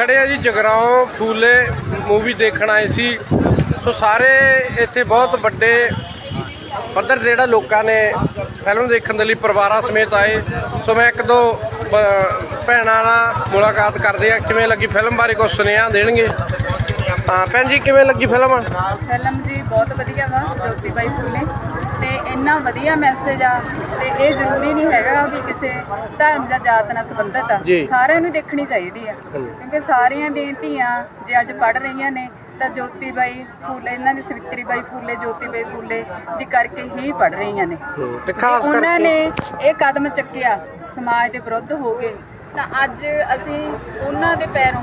ਅਸੀਂ ਖੜੇ ਆ ਜੀ, ਜਗਰਾਉਂ, ਫੂਲੇ ਮੂਵੀ ਦੇਖਣ ਆਏ ਸੀ। ਸੋ ਸਾਰੇ ਇੱਥੇ ਬਹੁਤ ਵੱਡੇ ਪੱਧਰ ਜਿਹੜਾ ਲੋਕਾਂ ਨੇ ਫਿਲਮ ਦੇਖਣ ਦੇ ਲਈ ਪਰਿਵਾਰਾਂ ਸਮੇਤ ਆਏ। ਸੋ ਮੈਂ ਇੱਕ ਦੋ ਭੈਣਾਂ ਨਾਲ ਮੁਲਾਕਾਤ ਕਰਦੇ ਆ, ਕਿਵੇਂ ਲੱਗੀ ਫਿਲਮ ਬਾਰੇ ਕੁਝ ਸੁਨੇਹਾ ਦੇਣਗੇ? ਹਾਂ, ਭੈਣ ਜੀ, ਕਿਵੇਂ ਲੱਗੀ ਫਿਲਮ? ਫਿਲਮ ਜੀ ਬਹੁਤ ਵਧੀਆ ਵਾ, ਜੋਤੀ ਬਾਈ ਫੁੱਲੇ। ਇੰਨਾ ਵਧੀਆ ਮੈਸੇਜ ਆ ਤੇ ਇਹ ਜ਼ਰੂਰੀ ਨਹੀਂ ਹੈਗਾ ਵੀ ਕਿਸੇ ਧਰਮ ਜਾਂ ਜਾਤ ਨਾਲ ਸੰਬੰਧਿਤ ਆ ਜੀ। ਸਾਰਿਆਂ ਨੂੰ ਦੇਖਣੀ ਚਾਹੀਦੀ ਆ ਹਾਂਜੀ। ਕਿਉਂਕਿ ਸਾਰੀਆਂ ਦੀਆਂ ਧੀਆਂ ਜੇ ਅੱਜ ਪੜ ਰਹੀਆਂ ਨੇ ਤਾਂ ਜੋਤੀ ਬਾਈ ਫੁੱਲੇ ਇਹਨਾਂ ਦੀ ਸਵਿਤਰੀ ਬਾਈ ਫੁੱਲੇ ਜੋਤੀ ਬਾਈ ਫੁੱਲੇ ਦੀ ਕਰਕੇ ਹੀ ਪੜ ਰਹੀਆਂ ਨੇ ਤੇ ਉਹਨਾਂ ਨੇ ਇਹ ਕਦਮ ਚੱਕਿਆ ਸਮਾਜ ਦੇ ਵਿਰੁੱਧ ਹੋ ਗਏ ਤਾਂ ਅੱਜ ਅਸੀਂ ਉਹਨਾਂ ਦੇ ਪੈਰੋਂ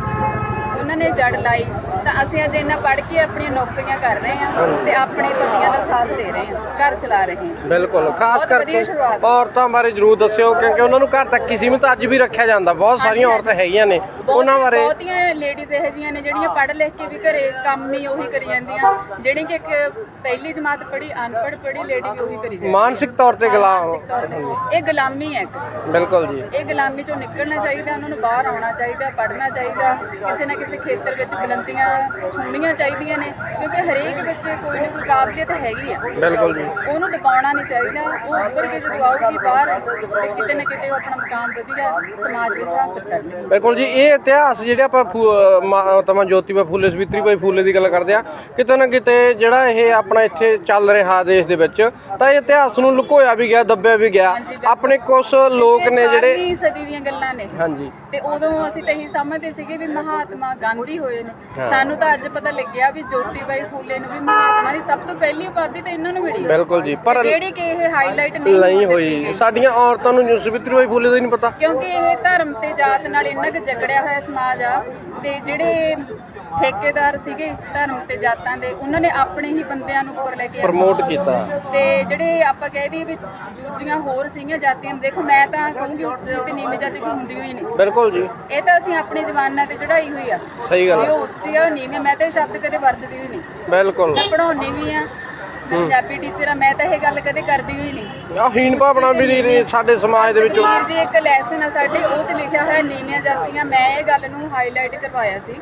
ਉਹਨਾਂ ਨੇ ਜੜ ਲਾਈ ਤਾਂ ਅਸੀਂ ਅੱਜ ਇਹਨਾਂ ਪੜ੍ਹ ਕੇ ਆਪਣੀਆਂ ਨੌਕਰੀਆਂ ਕਰ ਰਹੇ ਹਾਂ ਤੇ ਆਪਣੇ ਪਤੀਆਂ ਦਾ ਸਾਥ ਦੇ ਰਹੇ ਹਾਂ ਘਰ ਚਲਾ ਰਹੇ ਹਾਂ। ਬਿਲਕੁਲ ਖਾਸ ਬਹੁਤ ਵਧੀਆ ਕਰਕੇ ਸ਼ੁਰੂਆਤ। ਔਰਤਾਂ ਬਾਰੇ ਜਰੂਰ ਦੱਸਿਓ ਕਿਉਂਕਿ ਉਹਨਾਂ ਨੂੰ ਘਰ ਤੱਕ ਹੀ ਸੀਮਿਤ ਅੱਜ ਵੀ ਰੱਖਿਆ ਜਾਂਦਾ। ਬਹੁਤ ਸਾਰੀਆਂ ਔਰਤਾਂ ਹੈਗੀਆਂ ਨੇ। ਉਹਨਾਂ ਬਾਰੇ ਬਹੁਤੀਆਂ ਲੇਡੀਜ਼ ਇਹੋ ਜਿਹੀਆਂ ਨੇ ਜਿਹੜੀਆਂ ਪੜ੍ਹ ਲਿਖ ਕੇ ਵੀ ਘਰੇ ਕੰਮ ਹੀ ਉਹੀ ਕਰੀ ਜਾਂਦੀਆਂ। ਜਿਹੜੀ ਕਿ ਇੱਕ ਪਹਿਲੀ ਜਮਾਤ ਪੜ੍ਹੀ ਅਨਪੜ੍ਹ ਪੜ੍ਹੀ ਲੇਡੀ ਵੀ ਉਹੀ ਕਰੀ ਜਾਂਦੀ ਮਾਨਸਿਕ ਤੌਰ ਤੇ ਗੁਲਾਮ। ਮਾਨਸਿਕ ਤੌਰ ਤੇ। ਇਹ ਗੁਲਾਮੀ ਹੈ ਇੱਕ। ਬਿਲਕੁਲ ਜੀ। ਇਹ ਗੁਲਾਮੀ ਚੋਂ ਨਿਕਲਣਾ ਚਾਹੀਦਾ ਉਹਨਾਂ ਨੂੰ ਬਾਹਰ ਆਉਣਾ ਚਾਹੀਦਾ ਪੜ੍ਹਨਾ ਚਾਹੀਦਾ ਕਿਸੇ ਨਾ ਕਿਸੇ ਖੇਤਰ ਵਿੱਚ ਬੁਲੰਦੀਆਂ ਛੂਣੀਆਂ ਚਾਹੀਦੀਆਂ ਨੇ ਕਿਉਂਕਿ ਹਰੇਕ ਵਿੱਚ ਕੋਈ ਨਾ ਕੋਈ ਕਾਬਲੀਅਤ ਹੈਗੀ ਆ। ਬਿਲਕੁਲ ਜੀ। ਉਹਨੂੰ ਦਬਾਉਣਾ ਨਹੀਂ ਚਾਹੀਦਾ ਉਹ ਉੱਪਰ ਕੇ ਜਦੋਂ ਆਊਗੀ ਬਾਹਰ ਤੇ ਕਿਤੇ ਨਾ ਕਿਤੇ ਉਹ ਆਪਣਾ ਮਕਾਮ ਵਧੀਆ ਸਮਾਜ ਵਿੱਚ ਹਾਸਲ ਕਰਨੀ ਬਿਲਕੁਲ ਜੀ ਇਹ ਇਤਿਹਾਸ ਜਿਹੜੇ ਆਪਾਂ ਤਮਾ ਜੋਤੀਬਾ ਫੂਲੇ ਸਵਿਤਰੀ ਬਾਈ ਫੂਲੇ ਦੀ ਗੱਲ ਕਰਦੇ ਆ ਕਿਤੇ ਨਾ ਕਿਤੇ ਜਿਹੜਾ ਇਹ ਆਪਣਾ ਇੱਥੇ ਚੱਲ ਰਿਹਾ ਦੇਸ਼ ਦੇ ਵਿੱਚ ਤਾਂ ਇਹ ਇਤਿਹਾਸ ਨੂੰ ਲੁਕੋਇਆ ਵੀ ਗਿਆ ਦੱਬਿਆ ਵੀ ਗਿਆ। ਆਪਣੇ ਕੁਝ ਲੋਕ ਨੇ ਜਿਹੜੇ 12ਵੀਂ ਸਦੀ ਦੀਆਂ ਗੱਲਾਂ ਨੇ। ਹਾਂਜੀ। ਤੇ ਉਦੋਂ ਅਸੀਂ ਤਾਂ ਇਹੀ ਸਮਝਦੇ ਸੀਗੇ ਵੀ ਮਹਾਤਮਾ ਗਾਂਧੀ ਹੋਏ ਨੇ। ਸਾਨੂੰ ਤਾਂ ਅੱਜ ਪਤਾ ਲੱਗਿਆ ਵੀ ਜੋਤੀ ਬਾਈ ਫੂਲੇ ਨੂੰ ਵੀ ਮਹਾਤਮਾ ਦੀ ਸਭ ਤੋਂ ਪਹਿਲੀ ਉਪਾਧੀ ਤਾਂ ਇਹਨਾਂ ਨੂੰ ਮਿਲੀ ਹੈ। ਬਿਲਕੁਲ ਜੀ ਪਰ ਜਿਹੜੀ ਕਿ ਇਹ ਹਾਈਲਾਈਟ ਨਹੀਂ ਹੋਈ। ਸਾਡੀਆਂ ਔਰਤਾਂ ਨੂੰ ਜੋ ਸਵਿਤਰੀ ਬਾਈ ਫੂਲੇ ਦਾ ਹੀ ਨਹੀਂ ਪਤਾ। ਕਿਉਂਕਿ ਇਹ ਧਰਮ ਤੇ ਜਾਤ ਨਾਲ ਇੰਨਾ ਕੁ ਜਕੜਿਆ ਹੋਇਆ ਸਮਾਜ ਆ ਤੇ ਜਿਹੜੇ ਠੇਕੇਦਾਰ ਸੀਗੇ ਧਰਮ ਤੇ ਜਾਤਾਂ ਦੇ ਉਹਨਾਂ ਨੇ ਆਪਣੇ ਹੀ ਬੰਦਿਆਂ ਨੂੰ ਉੱਪਰ ਲੈ ਕੇ। ਪ੍ਰਮੋਟ ਕੀਤਾ ਤੇ ਜਿਹੜੇ ਆਪਾਂ ਕਹਿ ਦਈਏ ਵੀ ਦੂਜੀਆਂ ਹੋਰ ਸੀਗੀਆਂ ਜਾਤੀਆਂ ਨੂੰ ਦੇਖੋ ਮੈਂ ਤਾਂ ਕਹੂੰਗੀ ਉੱਚੀ ਤੇ ਨੀਵੀਂ ਜਾਤੀ ਕੋਈ ਹੁੰਦੀ ਹੋਈ ਨਹੀਂ ਬਿਲਕੁਲ ਜੀ ਇਹ ਤਾਂ ਅਸੀਂ ਆਪਣੀ ਜ਼ਬਾਨਾਂ ਤੇ ਚੜਾਈ ਹੋਈ ਆ ਸਹੀ ਗੱਲ ਵੀ ਹੈ। ਉਹ ਉੱਚੀ ਆ ਨੀਵੀਂ। ਮੈਂ ਤਾਂ ਇਹ ਸ਼ਬਦ ਕਦੇ ਵਰਤਦੀ ਹੋਈ ਨਹੀਂ ਬਿਲਕੁਲ ਮੈਂ ਪੜਾਉਣੀ ਵੀ ਆ ਪੰਜਾਬੀ ਟੀਚਰ ਆ ਮੈਂ ਤਾਂ ਇਹ ਗੱਲ ਕਦੇ ਕਰਦੀ ਹੋਈ ਨਹੀਂ ਆ ਹੀਣ ਭਾਵਨਾ ਵੀ ਨਹੀਂ ਸਾਡੇ ਸਮਾਜ ਦੇ ਵਿੱਚ ਜੀ ਇੱਕ ਲੈਸਨ ਆ ਸਾਡੇ ਉਹ ਚ ਲਿਖਿਆ ਹੋਇਆ ਨੀਵੀਆਂ ਜਾਤੀਆਂ ਮੈਂ ਇਹ ਗੱਲ ਨੂੰ ਹਾਈਲਾਈਟ ਕਰਵਾਇਆ ਸੀ।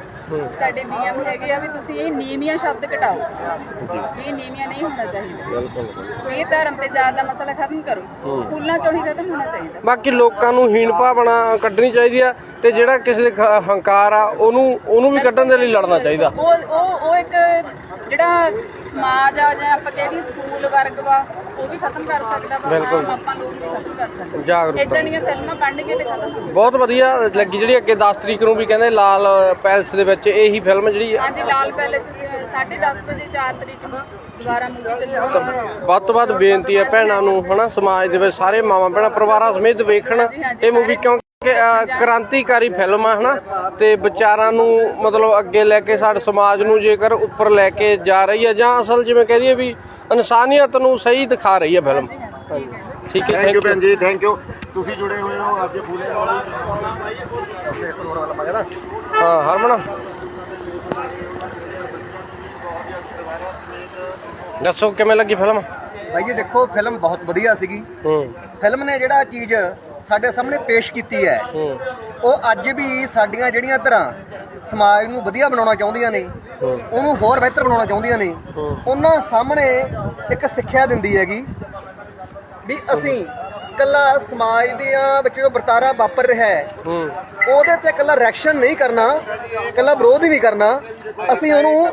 ਸਾਡੇ ਨਿਯਮ ਹੈਗੇ ਆ ਵੀ ਤੁਸੀਂ ਇਹ ਨੀਵੀਆਂ ਸ਼ਬਦ ਘਟਾਓ। ਇਹ ਨੀਵੀਆਂ ਨਹੀਂ ਹੋਣਾ ਚਾਹੀਦਾ। ਬਿਲਕੁਲ। ਇਹ ਧਰਮ ਤੇ ਜਾਤ ਦਾ ਮਸਲਾ ਖਤਮ ਕਰੋ। ਸਕੂਲਾਂ ਚੋਂ ਹੀ ਖਤਮ ਹੋਣਾ ਚਾਹੀਦਾ। ਬਾਕੀ ਲੋਕਾਂ ਨੂੰ ਹੀਣ ਭਾਵਨਾ ਕੱਢਣੀ ਚਾਹੀਦੀ ਆ ਤੇ ਜਿਹੜਾ ਕਿਸੇ ਦੇ ਹੰਕਾਰ ਆ ਉਹਨੂੰ ਉਹਨੂੰ ਵੀ ਕੱਢਣ ਦੇ ਲਈ ਲੜਨਾ ਚਾਹੀਦਾ। ਉਹ ਉਹ ਉਹ ਇੱਕ ਜਿਹੜਾ ਸਮਾਜ ਆ ਜਾਂ ਆਪਾਂ ਕਹਿੰਦੇ ਸਕੂਲ ਵਰਗ ਵਾ ਉਹ ਵੀ ਖਤਮ ਕਰ ਸਕਦਾ ਵਾ। ਬਿਲਕੁਲ। ਆਪਾਂ ਲੋਕ ਵੀ ਖਤਮ ਕਰ ਸਕਦੇ। ਜਾਗਰੂਕਤਾ। ਇਦਾਂ ਦੀਆਂ ਫਿਲਮਾਂ ਬਣ ਕੇ ਤੇ ਖਤਮ ਬਹੁਤ ਵਧੀਆ ਲੱਗੀ ਜਿਹੜੀ ਅੱਗੇ 10 ਤਰੀਕ ਨੂੰ ਵੀ ਕਹਿੰਦੇ ਲਾਲ ਪੈਲਸ ਦੇ ਵਿੱਚ ਇਹੀ ਫਿਲਮ ਜਿਹੜੀ ਆ। ਅੱਜ ਲਾਲ ਪੈਲੇਸ 10:30 ਵਜੇ 4 ਤਰੀਕ ਨੂੰ ਦੁਬਾਰਾ ਮੂਵੀ ਚੱਲੂਗੀ ਵੱਧ ਤੋਂ ਵੱਧ ਬੇਨਤੀ ਹੈ ਭੈਣਾਂ ਨੂੰ ਹਨਾ ਸਮਾਜ ਦੇ ਵਿੱਚ ਸਾਰੇ ਮਾਵਾਂ ਭੈਣਾਂ ਪਰਿਵਾਰਾਂ ਸਮੇਤ ਵੇਖਣ। ਇਹ ਮੂਵੀ ਅ, ਕ੍ਰਾਂਤੀਕਾਰੀ ਫਿਲਮ ਆ ਹਨਾ ਤੇ ਵਿਚਾਰਾਂ ਨੂੰ ਮਤਲਬ ਅੱਗੇ ਲੈ ਕੇ ਸਾਡੇ ਸਮਾਜ ਨੂੰ ਜੇਕਰ ਉੱਪਰ ਲੈ ਕੇ ਜਾ ਰਹੀ ਹੈ ਜਾਂ ਅਸਲ ਜਿਵੇਂ ਕਹਿ ਦਈਏ ਵੀ ਇਨਸਾਨੀਅਤ ਨੂੰ ਸਹੀ ਦਿਖਾ ਰਹੀ ਹੈ। ਫਿਲਮ ਠੀਕ ਹੈ ਥੈਂਕ ਯੂ ਭੈਣ ਜੀ ਥੈਂਕ ਯੂ ਤੁਸੀਂ ਜੁੜੇ ਹੋਏ ਹੋ ਅੱਜ ਫੂਲੇ ਨਾਲ। ਹਾਂ ਹਰਮਨ। ਦੱਸੋ ਕਿਵੇਂ ਲੱਗੀ ਫਿਲਮ? ਭਾਈ ਜੀ ਦੇਖੋ ਫਿਲਮ ਬਹੁਤ ਵਧੀਆ ਸੀਗੀ। ਹੂੰ। ਫਿਲਮ ਨੇ ਜਿਹੜਾ ਚੀਜ਼ ਸਾਡੇ ਸਾਹਮਣੇ ਪੇਸ਼ ਕੀਤੀ ਹੈ ਹੂੰ। ਉਹ ਅੱਜ ਵੀ ਸਾਡੀਆਂ ਜਿਹੜੀਆਂ ਧਰਾਂ ਸਮਾਜ ਨੂੰ ਵਧੀਆ ਬਣਾਉਣਾ ਚਾਹੁੰਦੀਆਂ ਨੇ ਉਹਨੂੰ ਹੋਰ ਬਿਹਤਰ ਬਣਾਉਣਾ ਚਾਹੁੰਦੀਆਂ ਨੇ ਉਹਨਾਂ ਸਾਹਮਣੇ ਇੱਕ ਸਿੱਖਿਆ ਦਿੰਦੀ ਹੈਗੀ ਵੀ ਅਸੀਂ ਕੱਲਾ ਸਮਾਜ ਦੀਆਂ ਵਿੱਚ ਜੋ ਵਰਤਾਰਾ ਵਾਪਰ ਰਿਹਾ ਹੈ ਹੂੰ। ਉਹਦੇ ਤੇ ਕੱਲਾ ਰਿਐਕਸ਼ਨ ਨਹੀਂ ਕਰਨਾ ਕੱਲਾ ਵਿਰੋਧ ਹੀ ਨਹੀਂ ਕਰਨਾ ਅਸੀਂ ਉਹਨੂੰ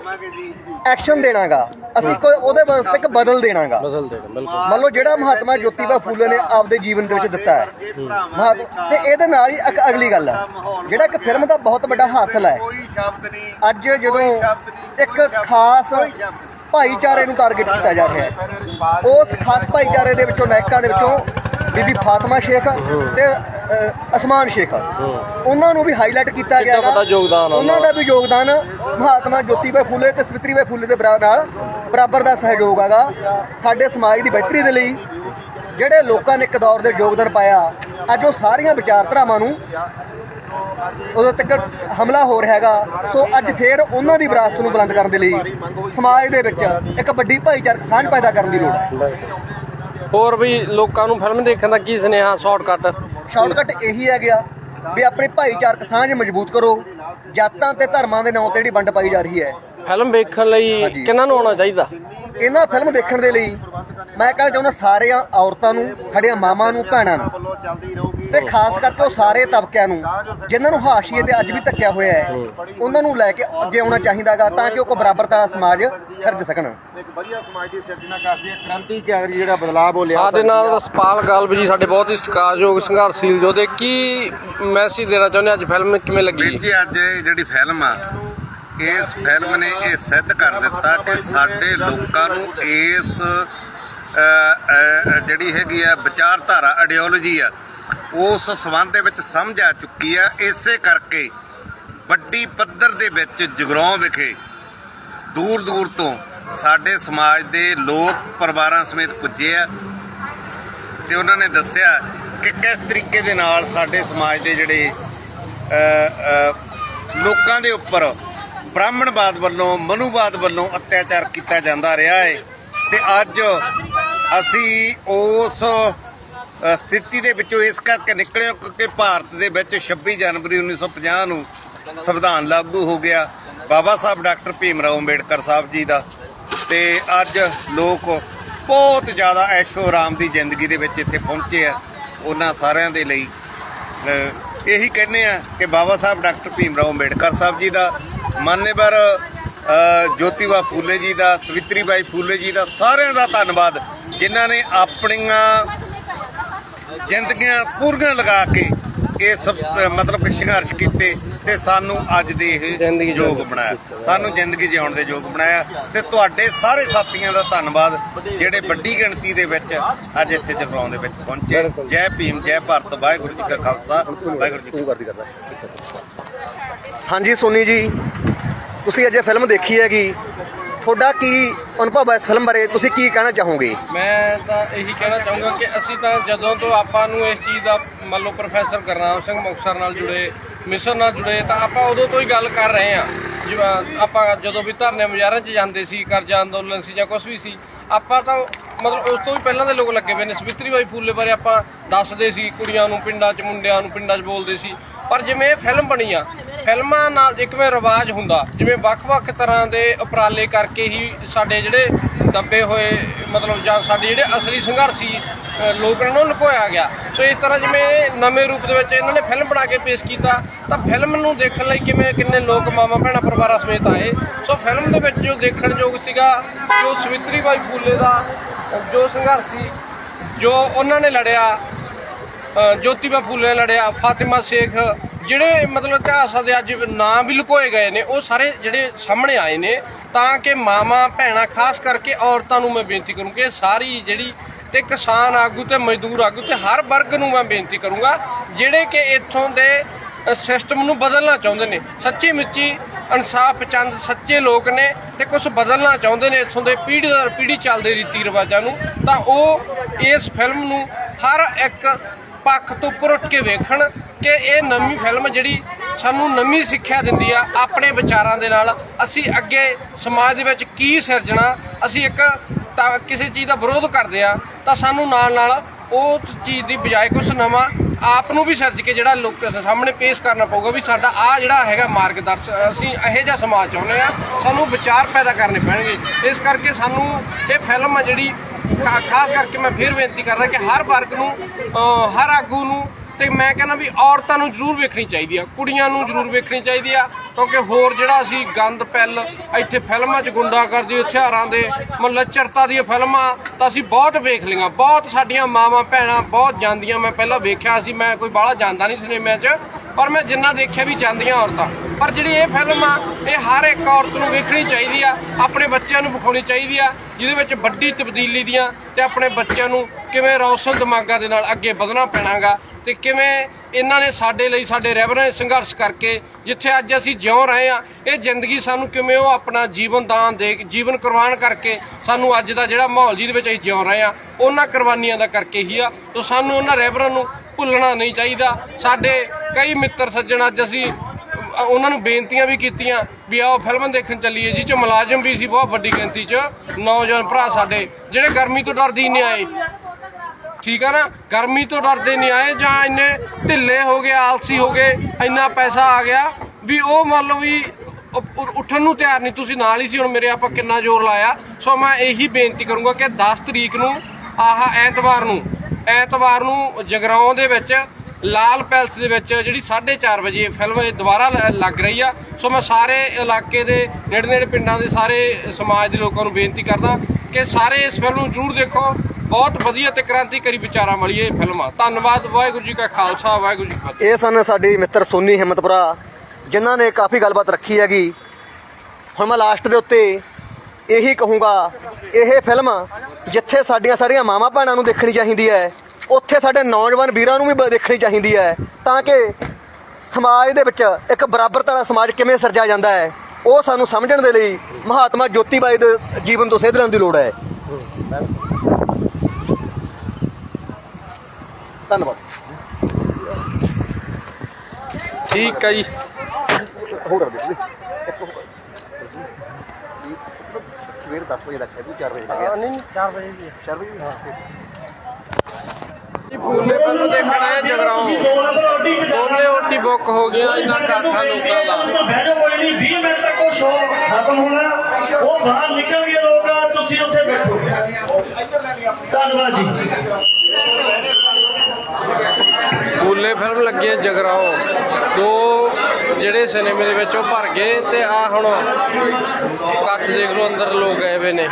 ਐਕਸ਼ਨ ਦੇਣਾਗਾ। ਅਸੀਂ ਕੋਈ ਉਹਦੇ ਵਾਸਤੇ ਇੱਕ ਬਦਲ ਦੇਣਾਗਾ। ਬਦਲ ਦੇਣਾ ਬਿਲਕੁਲ। ਮੰਨ ਲਓ ਜਿਹੜਾ ਮਹਾਤਮਾ ਜੋਤੀਬਾ ਫੂਲੇ ਨੇ ਆਪਦੇ ਜੀਵਨ ਦੇ ਵਿੱਚ ਦਿੱਤਾ ਹੈ। ਤੇ ਇਹਦੇ ਨਾਲ ਹੀ ਇੱਕ ਅਗਲੀ ਗੱਲ ਹੈ। ਜਿਹੜਾ ਇੱਕ ਫਿਲਮ ਦਾ ਬਹੁਤ ਵੱਡਾ ਹਾਸਲ ਹੈ। ਅੱਜ ਜਦੋਂ ਇੱਕ ਖਾਸ ਭਾਈਚਾਰੇ ਨੂੰ ਟਾਰਗੇਟ ਕੀਤਾ ਜਾ ਰਿਹਾ ਹੈ ਉਸ ਖਾਸ ਭਾਈਚਾਰੇ ਦੇ ਵਿੱਚੋਂ ਨਾਇਕਾਂ ਦੇ ਵਿੱਚੋਂ ਬੀਬੀ ਫਾਤਮਾ ਸ਼ੇਖ ਤੇ ਅ, ਅਸਮਾਨ ਸ਼ੇਖ। ਉਹਨਾਂ ਨੂੰ ਵੀ ਹਾਈਲਾਈਟ ਕੀਤਾ ਗਿਆ ਕਿੰਨਾ ਵੱਡਾ ਯੋਗਦਾਨ ਆ ਉਹਨਾਂ ਦਾ ਵੀ ਯੋਗਦਾਨ ਮਹਾਤਮਾ ਜੋਤੀਬਾ ਫੂਲੇ ਤੇ ਸਵਿਤਰੀਬਾਈ ਫੂਲੇ ਦੇ ਬਰਾ- ਨਾਲ ਬਰਾਬਰ ਦਾ ਸਹਿਯੋਗ ਹੈਗਾ। ਸਾਡੇ ਸਮਾਜ ਦੀ ਬਿਹਤਰੀ ਦੇ ਲਈ ਜਿਹੜੇ ਲੋਕਾਂ ਨੇ ਇੱਕ ਦੌਰ ਦੇ ਯੋਗਦਾਨ ਪਾਇਆ ਅੱਜ ਉਹ ਸਾਰੀਆਂ ਵਿਚਾਰਧਾਰਾਵਾਂ ਨੂੰ ਉਦੋਂ ਤੱਕ ਹਮਲਾ ਹੋ ਰਿਹਾ ਹੈਗਾ। ਸੋ ਅੱਜ ਫੇਰ ਉਹਨਾਂ ਦੀ ਵਿਰਾਸਤ ਨੂੰ ਬੁਲੰਦ ਕਰਨ ਦੇ ਲਈ ਸਮਾਜ ਦੇ ਵਿੱਚ ਇੱਕ ਵੱਡੀ ਭਾਈਚਾਰਕ ਸਾਂਝ ਪੈਦਾ ਕਰਨ ਦੀ ਲੋੜ ਹੈ। ਹੋਰ ਵੀ ਲੋਕਾਂ ਨੂੰ ਫਿਲਮ ਦੇਖਣ ਦਾ ਕੀ ਸੁਨੇਹਾ ਸ਼ਾਰਟਕਟ ਸ਼ਾਰਟਕਟ ਇਹੀ ਹੈ ਗਿਆ ਵੀ ਆਪਣੀ ਭਾਈਚਾਰਕ ਸਾਂਝ ਮਜ਼ਬੂਤ ਕਰੋ। ਜਾਤਾਂ ਤੇ ਧਰਮਾਂ ਦੇ ਨਾਂ ਤੇ ਜਿਹੜੀ ਵੰਡ ਪਾਈ ਜਾ ਰਹੀ ਹੈ। ਫਿਲਮ ਵੇਖਣ ਲਈ। ਕਿਹਨਾਂ ਨੂੰ ਆਉਣਾ ਚਾਹੀਦਾ? ਇਹਨਾਂ ਫਿਲਮ ਦੇਖਣ ਦੇ ਲਈ ਮੈਂ ਕਹਿਣਾ ਚਾਹੁੰਦਾ ਸਾਰੀਆਂ ਔਰਤਾਂ ਨੂੰ ਸਾਡੀਆਂ ਮਾਵਾਂ ਨੂੰ ਭੈਣਾਂ ਨੂੰ। ਤੇ ਖਾਸ ਕਰਕੇ ਉਹ ਸਾਰੇ ਤਬਕਿਆਂ ਨੂੰ ਜਿਨ੍ਹਾਂ ਨੂੰ ਹਾਸ਼ੀਏ ਤੇ ਅੱਜ ਵੀ ਧੱਕਿਆ ਹੋਇਆ ਹੈ ਉਹਨਾਂ ਨੂੰ ਲੈ ਕੇ ਅੱਗੇ ਆਉਣਾ ਚਾਹੀਦਾਗਾ ਤਾਂ ਕਿ ਉਹ ਕੋ ਬਰਾਬਰਤਾ ਦਾ ਸਮਾਜ ਸਿਰਜ ਸਕਣ। ਇੱਕ ਵਧੀਆ ਸਮਾਜ ਦੀ ਸਿਰਜਣਾ ਕਰਦੀ ਹੈ ਕ੍ਰਾਂਤੀਕਾਰੀ ਜਿਹੜਾ ਬਦਲਾਅ ਬੋਲਿਆ ਸਾਡੇ ਨਾਲ ਰਸਪਾਲ ਗਾਲਬ ਜੀ ਸਾਡੇ ਬਹੁਤ ਹੀ ਸਤਿਕਾਰਯੋਗ ਸੰਘਰਸ਼ੀਲ ਯੋਧੇ ਕੀ ਮੈਸੇਜ ਦੇਣਾ ਚਾਹੁੰਦੇ ਅੱਜ ਫਿਲਮ ਕਿਵੇਂ ਲੱਗੀ? ਵੀਰ ਜੀ ਅੱਜ ਇਹ ਜਿਹੜੀ ਫਿਲਮ ਆ ਇਸ ਫਿਲਮ ਨੇ ਇਹ ਸਿੱਧ ਕਰ ਦਿੱਤਾ ਕਿ ਸਾਡੇ ਲੋਕਾਂ ਨੂੰ ਇਸ ਜਿਹੜੀ ਹੈਗੀ ਆ ਵਿਚਾਰਧਾਰਾ ਆਈਡੀਓਲੋਜੀ ਆ ਉਸ ਸੰਬੰਧ ਦੇ ਵਿੱਚ ਸਮਝ ਆ ਚੁੱਕੀ ਆ। ਇਸੇ ਕਰਕੇ ਵੱਡੀ ਪੱਧਰ ਦੇ ਵਿੱਚ ਜਗਰਾਉਂ ਵਿਖੇ ਦੂਰ ਦੂਰ ਤੋਂ ਸਾਡੇ ਸਮਾਜ ਦੇ ਲੋਕ ਪਰਿਵਾਰਾਂ ਸਮੇਤ ਪੁੱਜੇ ਆ ਤੇ ਉਹਨਾਂ ਨੇ ਦੱਸਿਆ ਕਿ ਕਿਸ ਤਰੀਕੇ ਦੇ ਨਾਲ ਸਾਡੇ ਸਮਾਜ ਦੇ ਜਿਹੜੇ ਲੋਕਾਂ ਦੇ ਉੱਪਰ ਬ੍ਰਾਹਮਣਵਾਦ ਵੱਲੋਂ, ਮਨੂਵਾਦ ਵੱਲੋਂ ਅਤਿਆਚਾਰ ਕੀਤਾ ਜਾਂਦਾ ਰਿਹਾ ਹੈ ਤੇ ਅੱਜ ਅਸੀਂ ਉਸ ਸਥਿਤੀ ਦੇ ਵਿੱਚੋਂ ਇਸ ਕਰਕੇ ਨਿਕਲੇ ਹਾਂ ਕਿਉਂਕਿ ਭਾਰਤ ਦੇ ਵਿੱਚ 26 ਜਨਵਰੀ 1950 ਨੂੰ ਸੰਵਿਧਾਨ ਲਾਗੂ ਹੋ ਗਿਆ। ਬਾਬਾ ਸਾਹਿਬ ਡਾਕਟਰ ਭੀਮ ਰਾਓ ਅੰਬੇਡਕਰ ਸਾਹਿਬ ਜੀ ਦਾ ਤੇ ਅੱਜ ਲੋਕ ਬਹੁਤ ਜ਼ਿਆਦਾ ਐਸ਼ੋ ਆਰਾਮ ਦੀ ਜ਼ਿੰਦਗੀ ਦੇ ਵਿੱਚ ਇੱਥੇ ਪਹੁੰਚੇ ਆ ਉਹਨਾਂ ਸਾਰਿਆਂ ਦੇ ਲਈ। ਇਹੀ ਕਹਿੰਦੇ ਆ ਕਿ ਬਾਬਾ ਸਾਹਿਬ ਡਾਕਟਰ ਭੀਮ ਰਾਓ ਅੰਬੇਡਕਰ ਸਾਹਿਬ ਜੀ ਦਾ ਮਾਨੇਵਰ ਅਹ, ਜੋਤੀਬਾ ਫੂਲੇ ਜੀ ਦਾ ਸਵਿਤਰੀ ਬਾਈ ਫੂਲੇ ਜੀ ਦਾ ਸਾਰਿਆਂ ਦਾ ਧੰਨਵਾਦ ਜਿਨ੍ਹਾਂ ਨੇ ਆਪਣੀਆਂ ਜ਼ਿੰਦਗੀਆਂ ਪੂਰੀਆਂ ਲਗਾ ਕੇ ਇਹ ਸਭ ਮਤਲਬ ਕਿ ਸੰਘਰਸ਼ ਕੀਤੇ ਤੇ ਸਾਨੂੰ ਅੱਜ ਦੇ ਇਹ ਯੋਗ ਬਣਾਇਆ। ਸਾਨੂੰ ਜ਼ਿੰਦਗੀ ਜਿਉਣ ਦੇ ਯੋਗ ਬਣਾਇਆ ਤੇ ਤੁਹਾਡੇ ਸਾਰੇ ਸਾਥੀਆਂ ਦਾ ਧੰਨਵਾਦ ਜਿਹੜੇ ਵੱਡੀ ਗਿਣਤੀ ਦੇ ਵਿੱਚ ਅੱਜ ਇੱਥੇ ਜਗਰਾਉਂ ਦੇ ਵਿੱਚ ਪਹੁੰਚੇ। ਜੈ ਭੀਮ ਜੈ ਭਾਰਤ ਵਾਹਿਗੁਰੂ ਜੀ ਕਾ ਖਾਲਸਾ ਵਾਹਿਗੁਰੂ ਜੀ ਕੀ ਕਰਦਾ ਹਾਂਜੀ ਸੋਨੀ ਜੀ ਤੁਸੀਂ ਅੱਜ ਇਹ ਫਿਲਮ ਦੇਖੀ ਹੈਗੀ। ਤੁਹਾਡਾ ਕੀ ਅਨੁਭਵ ਹੈ ਇਸ ਫਿਲਮ ਬਾਰੇ? ਤੁਸੀਂ ਕੀ ਕਹਿਣਾ ਚਾਹੋਗੇ? ਮੈਂ ਤਾਂ ਇਹੀ ਕਹਿਣਾ ਚਾਹੂੰਗਾ ਕਿ ਅਸੀਂ ਤਾਂ ਜਦੋਂ ਤੋਂ ਆਪਾਂ ਨੂੰ ਇਸ ਚੀਜ਼ ਦਾ ਮੰਨ ਲਓ ਪ੍ਰੋਫੈਸਰ ਗੁਰਨਾਮ ਸਿੰਘ ਮੁਕਤਸਰ ਨਾਲ ਜੁੜੇ ਮਿਸ਼ਨ ਨਾਲ ਜੁੜੇ, ਤਾਂ ਆਪਾਂ ਉਦੋਂ ਤੋਂ ਹੀ ਗੱਲ ਕਰ ਰਹੇ ਹਾਂ। ਜਿਵੇਂ ਆਪਾਂ ਜਦੋਂ ਵੀ ਧਰਨੇ ਮੁਜ਼ਾਹਰਿਆਂ 'ਚ ਜਾਂਦੇ ਸੀ, ਕਰਜ਼ਾ ਅੰਦੋਲਨ ਸੀ ਜਾਂ ਕੁਝ ਵੀ ਸੀ, ਆਪਾਂ ਤਾਂ ਮਤਲਬ ਉਸ ਤੋਂ ਵੀ ਪਹਿਲਾਂ ਦੇ ਲੋਕ ਲੱਗੇ ਪਏ ਨੇ। ਸਵਿਤਰੀ ਬਾਈ ਫੂਲੇ ਬਾਰੇ ਆਪਾਂ ਦੱਸਦੇ ਸੀ, ਕੁੜੀਆਂ ਨੂੰ ਪਿੰਡਾਂ 'ਚ, ਮੁੰਡਿਆਂ ਨੂੰ ਪਿੰਡਾਂ 'ਚ ਬੋਲਦੇ ਸੀ। ਪਰ ਜਿਵੇਂ ਫਿਲਮ ਬਣੀ ਆ ਫਿਲਮਾਂ ਨਾਲ ਇੱਕ ਜਿਵੇਂ ਰਿਵਾਜ ਹੁੰਦਾ। ਜਿਵੇਂ ਵੱਖ-ਵੱਖ ਤਰ੍ਹਾਂ ਦੇ ਉਪਰਾਲੇ ਕਰਕੇ ਹੀ ਸਾਡੇ ਜਿਹੜੇ ਦੱਬੇ ਹੋਏ ਮਤਲਬ ਜਾਂ ਸਾਡੇ ਜਿਹੜੇ ਅਸਲੀ ਸੰਘਰਸ਼ੀ ਅ, ਲੋਕ ਨੇ ਨੂੰ ਲੁਕੋਇਆ ਗਿਆ। ਸੋ ਇਸ ਤਰ੍ਹਾਂ ਜਿਵੇਂ ਨਵੇਂ ਰੂਪ ਦੇ ਵਿੱਚ ਇਹਨਾਂ ਨੇ ਫਿਲਮ ਬਣਾ ਕੇ ਪੇਸ਼ ਕੀਤਾ ਤਾਂ ਫਿਲਮ ਨੂੰ ਦੇਖਣ ਲਈ ਕਿਵੇਂ ਕਿੰਨੇ ਲੋਕ ਮਾਵਾਂ ਭੈਣਾਂ ਪਰਿਵਾਰਾਂ ਸਮੇਤ ਆਏ। ਸੋ ਫਿਲਮ ਦੇ ਵਿੱਚ ਜੋ ਦੇਖਣਯੋਗ ਸੀਗਾ ਜੋ ਸਵਿਤਰੀ ਬਾਈ ਫੂਲੇ ਦਾ ਅ, ਜੋ ਸੰਘਰਸ਼ੀ ਜੋ ਉਹਨਾਂ ਨੇ ਲੜਿਆ ਜੋਤੀਬਾ ਫੂਲੇ ਲੜਿਆ, ਫਾਤਿਮਾ ਸ਼ੇਖ, ਜਿਹੜੇ ਮਤਲਬ ਇਤਿਹਾਸਾਂ ਦੇ ਅੱਜ ਨਾਂ ਵੀ ਲੁਕੋਏ ਗਏ ਨੇ, ਉਹ ਸਾਰੇ ਜਿਹੜੇ ਸਾਹਮਣੇ ਆਏ ਨੇ, ਤਾਂ ਕਿ ਮਾਵਾਂ, ਭੈਣਾਂ, ਖਾਸ ਕਰਕੇ ਔਰਤਾਂ ਨੂੰ ਮੈਂ ਬੇਨਤੀ ਕਰੂੰਗੀ ਸਾਰੀ ਜਿਹੜੀ ਤੇ ਕਿਸਾਨ ਆਗੂ ਤੇ ਮਜ਼ਦੂਰ ਆਗੂ ਤੇ ਹਰ ਵਰਗ ਨੂੰ ਮੈਂ ਬੇਨਤੀ ਕਰੂੰਗਾ, ਜਿਹੜੇ ਕਿ ਇੱਥੋਂ ਦੇ ਸਿਸਟਮ ਨੂੰ ਬਦਲਣਾ ਚਾਹੁੰਦੇ ਨੇ, ਸੱਚੀ ਮੁੱਚੀ ਇਨਸਾਫ ਪਸੰਦ ਸੱਚੇ ਲੋਕ ਨੇ ਤੇ ਕੁਝ ਬਦਲਣਾ ਚਾਹੁੰਦੇ ਨੇ ਇੱਥੋਂ ਦੇ ਪੀੜ੍ਹੀ ਦਰ ਪੀੜ੍ਹੀ ਚੱਲਦੇ ਰੀਤੀ ਰਿਵਾਜਾਂ ਨੂੰ, ਤਾਂ ਉਹ ਇਸ ਫਿਲਮ ਨੂੰ ਹਰ ਇੱਕ ਪੱਖ ਤੋਂ ਉੱਪਰ ਉੱਠ ਕੇ ਵੇਖਣ ਕਿ ਇਹ ਨਵੀਂ ਫਿਲਮ ਜਿਹੜੀ ਸਾਨੂੰ ਨਵੀਂ ਸਿੱਖਿਆ ਦਿੰਦੀ ਆ ਆਪਣੇ ਵਿਚਾਰਾਂ ਦੇ ਨਾਲ, ਅਸੀਂ ਅੱਗੇ ਸਮਾਜ ਦੇ ਵਿੱਚ ਕੀ ਸਿਰਜਣਾ, ਅਸੀਂ ਇੱਕ ਤਾਂ ਕਿਸੇ ਚੀਜ਼ ਦਾ ਵਿਰੋਧ ਕਰਦੇ ਆ, ਤਾਂ ਸਾਨੂੰ ਨਾਲ ਨਾਲ ਉਹ ਚੀਜ਼ ਦੀ ਬਜਾਏ ਕੁਝ ਨਵਾਂ ਆਪ ਨੂੰ ਵੀ ਸਿਰਜ ਕੇ ਜਿਹੜਾ ਲੋਕ ਸਾਹਮਣੇ ਪੇਸ਼ ਕਰਨਾ ਪਊਗਾ ਵੀ ਸਾਡਾ ਆ ਜਿਹੜਾ ਹੈਗਾ ਮਾਰਗਦਰਸ਼, ਅਸੀਂ ਇਹੋ ਜਿਹਾ ਸਮਾਜ ਚਾਹੁੰਦੇ ਆ, ਸਾਨੂੰ ਵਿਚਾਰ ਪੈਦਾ ਕਰਨੇ ਪੈਣਗੇ। ਇਸ ਕਰਕੇ ਸਾਨੂੰ ਇਹ ਫਿਲਮ ਆ ਜਿਹੜੀ ਖਾਸ ਕਰਕੇ ਮੈਂ ਫਿਰ ਬੇਨਤੀ ਕਰਦਾ ਕਿ ਹਰ ਵਰਗ ਨੂੰ ਹਰ ਆਗੂ ਨੂੰ ਤੇ ਮੈਂ ਕਹਿੰਦਾ ਵੀ ਔਰਤਾਂ ਨੂੰ ਜ਼ਰੂਰ ਵੇਖਣੀ ਚਾਹੀਦੀ ਆ, ਕੁੜੀਆਂ ਨੂੰ ਜ਼ਰੂਰ ਵੇਖਣੀ ਚਾਹੀਦੀ ਆ, ਕਿਉਂਕਿ ਹੋਰ ਜਿਹੜਾ ਅਸੀਂ ਗੰਦ ਪੈਲ ਇੱਥੇ ਫਿਲਮਾਂ 'ਚ ਗੁੰਡਾ ਕਰਦੀ, ਹਥਿਆਰਾਂ ਦੇ ਮਤਲਬ ਦੀਆਂ ਫਿਲਮਾਂ ਤਾਂ ਅਸੀਂ ਬਹੁਤ ਵੇਖ ਲਈਆਂ, ਬਹੁਤ ਸਾਡੀਆਂ ਮਾਵਾਂ ਭੈਣਾਂ ਬਹੁਤ ਜਾਂਦੀਆਂ, ਮੈਂ ਪਹਿਲਾਂ ਵੇਖਿਆ ਸੀ, ਮੈਂ ਕੋਈ ਬਾਹਲਾ ਜਾਂਦਾ ਨਹੀਂ ਸਿਨੇਮਾ 'ਚ ਪਰ ਮੈਂ ਜਿੰਨਾ ਦੇਖਿਆ ਵੀ ਜਾਂਦੀਆਂ ਔਰਤਾਂ, ਪਰ ਜਿਹੜੀ ਇਹ ਫਿਲਮ ਆ, ਇਹ ਹਰ ਇੱਕ ਔਰਤ ਨੂੰ ਵੇਖਣੀ ਚਾਹੀਦੀ ਆ, ਆਪਣੇ ਬੱਚਿਆਂ ਨੂੰ ਵਿਖਾਉਣੀ ਚਾਹੀਦੀ ਆ, ਜਿਹਦੇ ਵਿੱਚ ਵੱਡੀ ਤਬਦੀਲੀ ਦੀਆਂ ਤੇ ਆਪਣੇ ਬੱਚਿਆਂ ਨੂੰ ਕਿਵੇਂ ਰੌਸ਼ਨ ਦਿਮਾਗਾਂ ਦੇ ਨਾਲ ਅੱਗੇ ਵਧਣਾ ਪੈਣਾਗਾ ਤੇ ਕਿਵੇਂ ਇਹਨਾਂ ਨੇ ਸਾਡੇ ਲਈ, ਸਾਡੇ ਰਹਿਬਰਾਂ ਨੇ ਸੰਘਰਸ਼ ਕਰਕੇ ਜਿੱਥੇ ਅੱਜ ਅਸੀਂ ਜਿਉ ਰਹੇ ਆ, ਇਹ ਜ਼ਿੰਦਗੀ ਸਾਨੂੰ ਕਿਵੇਂ ਉਹ ਆਪਣਾ ਜੀਵਨ ਦਾਨ ਦੇ, ਜੀਵਨ ਕੁਰਬਾਨ ਕਰਕੇ ਸਾਨੂੰ ਅੱਜ ਦਾ ਜਿਹੜਾ ਮਾਹੌਲ ਜਿਹਦੇ ਵਿੱਚ ਅਸੀਂ ਜਿਉ ਰਹੇ ਆ, ਉਹਨਾਂ ਕੁਰਬਾਨੀਆਂ ਦਾ ਕਰਕੇ ਹੀ ਆ, ਤੋਂ ਸਾਨੂੰ ਉਹਨਾਂ ਰਹਿਬਰਾਂ ਨੂੰ ਭੁੱਲਣਾ ਨਹੀਂ ਚਾਹੀਦਾ। ਸਾਡੇ ਕਈ ਮਿੱਤਰ ਸੱਜਣ ਅੱਜ ਅਸੀਂ ਉਹਨਾਂ ਨੂੰ ਬੇਨਤੀਆਂ ਵੀ ਕੀਤੀਆਂ ਵੀ ਆਓ ਫਿਲਮ ਦੇਖਣ ਚੱਲੀਏ ਜੀ, ਚ ਮੁਲਾਜ਼ਮ ਵੀ ਸੀ, ਬਹੁਤ ਵੱਡੀ ਗਿਣਤੀ ਚ। ਨੌਜਵਾਨ ਭਰਾ ਸਾਡੇ, ਜਿਹੜੇ ਗਰਮੀ ਤੋਂ ਡਰਦੇ ਹੀ ਨਹੀਂ ਆਏ। ਠੀਕ ਆ ਨਾ? ਗਰਮੀ ਤੋਂ ਡਰਦੇ ਨਹੀਂ ਆਏ, ਜਾਂ ਇੰਨੇ ਢਿੱਲੇ ਹੋ ਗਏ, ਆਲਸੀ ਹੋ ਗਏ, ਇੰਨਾ ਪੈਸਾ ਆ ਗਿਆ, ਵੀ ਉਹ ਮੰਨ ਲਓ ਵੀ ਉੱਠਣ ਨੂੰ ਤਿਆਰ ਨਹੀਂ। ਤੁਸੀਂ ਨਾਲ ਹੀ ਸੀ, ਹੁਣ ਮੇਰੇ ਆਪਾਂ ਕਿੰਨਾ ਜ਼ੋਰ ਲਾਇਆ। ਸੋ ਮੈਂ ਇਹੀ ਬੇਨਤੀ ਕਰੂੰਗਾ ਕਿ 10 ਤਰੀਕ ਨੂੰ, ਆਹ ਐਤਵਾਰ ਨੂੰ ਐਤਵਾਰ ਨੂੰ ਜਗਰਾਉਂ ਦੇ ਵਿੱਚ, ਲਾਲ ਪੈਲਸ ਦੇ ਵਿੱਚ ਜਿਹੜੀ 4:30 ਵਜੇ ਫਿਲਮ ਇਹ ਦੁਬਾਰਾ ਲ- ਲੱਗ ਰਹੀ ਆ। ਸੋ ਮੈਂ ਸਾਰੇ ਇਲਾਕੇ ਦੇ ਨੇੜੇ ਨੇੜੇ ਪਿੰਡਾਂ ਦੇ ਸਾਰੇ ਸਮਾਜ ਦੇ ਲੋਕਾਂ ਨੂੰ ਬੇਨਤੀ ਕਰਦਾ ਕਿ ਸਾਰੇ ਇਸ ਫਿਲਮ ਨੂੰ ਜ਼ਰੂਰ ਦੇਖੋ। ਬਹੁਤ ਵਧੀਆ ਤੇ ਕ੍ਰਾਂਤੀਕਾਰੀ ਵਿਚਾਰਾਂ ਵਾਲੀ ਇਹ ਫਿਲਮ ਆ। ਧੰਨਵਾਦ, ਵਾਹਿਗੁਰੂ ਜੀ ਕਾ ਖਾਲਸਾ, ਵਾਹਿਗੁਰੂ ਜੀ ਕੀ ਫਤਿਹ। ਇਹ ਸਨ ਸਾਡੀ ਮਿੱਤਰ ਸੋਨੀ ਹਿੰਮਤਪੁਰਾ, ਜਿਨ੍ਹਾਂ ਨੇ ਕਾਫੀ ਗੱਲਬਾਤ ਰੱਖੀ ਹੈਗੀ। ਹੁਣ ਮੈਂ ਲਾਸਟ ਦੇ ਉੱਤੇ ਇਹੀ ਕਹੂੰਗਾ ਇਹ ਫਿਲਮ ਜਿੱਥੇ ਸਾਡੀਆਂ ਸਾਰੀਆਂ ਮਾਵਾਂ ਭੈਣਾਂ ਨੂੰ ਦੇਖਣੀ ਚਾਹੀਦੀ ਹੈ ਉੱਥੇ ਸਾਡੇ ਨੌਜਵਾਨ ਵੀਰਾਂ ਨੂੰ ਵੀ ਦੇਖਣੀ ਚਾਹੀਦੀ ਹੈ ਤਾਂ ਕਿ ਸਮਾਜ ਦੇ ਵਿੱਚ ਇੱਕ ਬਰਾਬਰਤਾ ਵਾਲਾ ਸਮਾਜ ਕਿਵੇਂ ਸਿਰਜਿਆ ਜਾਂਦਾ ਹੈ ਉਹ ਸਾਨੂੰ ਸਮਝਣ ਦੇ ਲਈ ਮਹਾਤਮਾ ਜੋਤੀ ਬਾਈ ਦੇ ਜੀਵਨ ਤੋਂ ਸੇਧ ਲੈਣ ਦੀ ਲੋੜ ਹੈ। ਧੰਨਵਾਦ। ਠੀਕ ਹੈ ਜੀ। ਹੋਰ ਅੱਗੇ ਸਵੇਰ 10 ਵਜੇ ਦਾ ਸ਼ੈਡਿਊਲ 4 ਵਜੇ ਲੱਗਿਆ ਨਹੀਂ 4 ਵਜੇ ਦੀ 4 ਵਜੇ ਦੇਖਣ ਜਗਰਾਉਂ। ਦੋਨੇ ਓਟੀ ਬੁੱਕ ਹੋ ਗਿਆ ਇਹਨਾਂ ਕਾਠਾ ਲੋਕਾਂ ਦਾ। ਬਹਿ ਜਾਓ ਕੋਈ ਨਹੀਂ 20 ਮਿੰਟ ਤੱਕ ਉਹ ਸ਼ੋਅ ਖਤਮ ਹੋਣਾ। ਉਹ ਬਾਹਰ ਨਿਕਲ ਗਏ ਲੋਕ ਤੁਸੀਂ ਉੱਥੇ ਬੈਠੋ। ਧੰਨਵਾਦ ਜੀ। ਪੂਲੇ ਫਿਲਮ ਲੱਗੀ ਹੈ ਜਗਰਾਉਂ। ਦੋ ਜਿਹੜੇ ਸਿਨੇਮੇ ਦੇ ਵਿੱਚ ਉਹ ਭਰ ਗਏ ਤੇ ਆ ਹੁਣ ਕੱਟ ਦੇਖ ਲਓ ਅੰਦਰ ਲੋਕ ਗਏ ਵੇ ਨੇ।